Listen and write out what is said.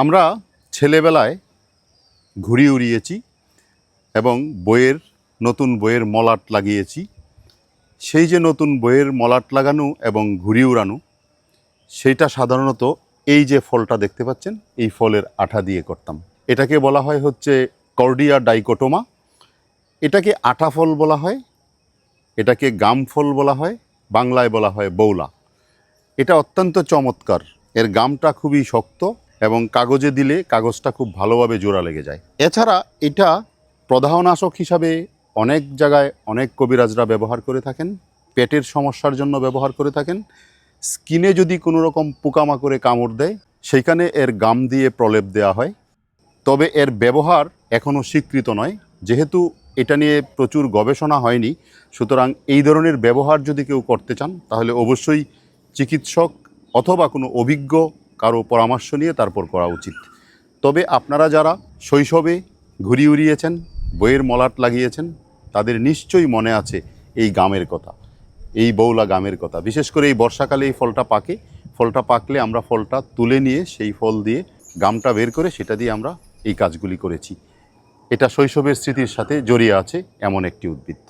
আমরা ছেলেবেলায় ঘুড়ি উড়িয়েছি এবং বইয়ের নতুন বইয়ের মলাট লাগিয়েছি। সেই যে নতুন বইয়ের মলাট লাগানো এবং ঘুড়ি উড়ানো, সেইটা সাধারণত এই যে ফলটা দেখতে পাচ্ছেন, এই ফলের আঠা দিয়ে করতাম। এটাকে বলা হয় হচ্ছে কর্ডিয়া ডাইকোটোমা। এটাকে আঠা ফল বলা হয়, এটাকে গাম ফল বলা হয়, বাংলায় বলা হয় বৌলা এটা অত্যন্ত চমৎকার। এর গামটা খুবই শক্ত এবং কাগজে দিলে কাগজটা খুব ভালোভাবে জোড়া লেগে যায়। এছাড়া এটা প্রদাহনাশক হিসাবে অনেক জায়গায় অনেক কবিরাজরা ব্যবহার করে থাকেন, পেটের সমস্যার জন্য ব্যবহার করে থাকেন। স্কিনে যদি কোনো রকম পোকামাকড়ে কামড় দেয়, সেইখানে এর গাম দিয়ে প্রলেপ দেওয়া হয়। তবে এর ব্যবহার এখনও স্বীকৃত নয়, যেহেতু এটা নিয়ে প্রচুর গবেষণা হয়নি। সুতরাং এই ধরনের ব্যবহার যদি কেউ করতে চান, তাহলে অবশ্যই চিকিৎসক অথবা কোনো অভিজ্ঞ কারও পরামর্শ নিয়ে তারপর করা উচিত। তবে আপনারা যারা শৈশবে ঘুরি উড়িয়েছেন, বইয়ের মলাট লাগিয়েছেন, তাদের নিশ্চয়ই মনে আছে এই গামের কথা, এই বৌলা গামের কথা। বিশেষ করে এই বর্ষাকালে এই ফলটা পাকে, ফলটা পাকলে আমরা ফলটা তুলে নিয়ে সেই ফল দিয়ে গামটা বের করে সেটা দিয়ে আমরা এই কাজগুলি করেছি। এটা শৈশবের স্মৃতির সাথে জড়িয়ে আছে এমন একটি উদ্ভিদ।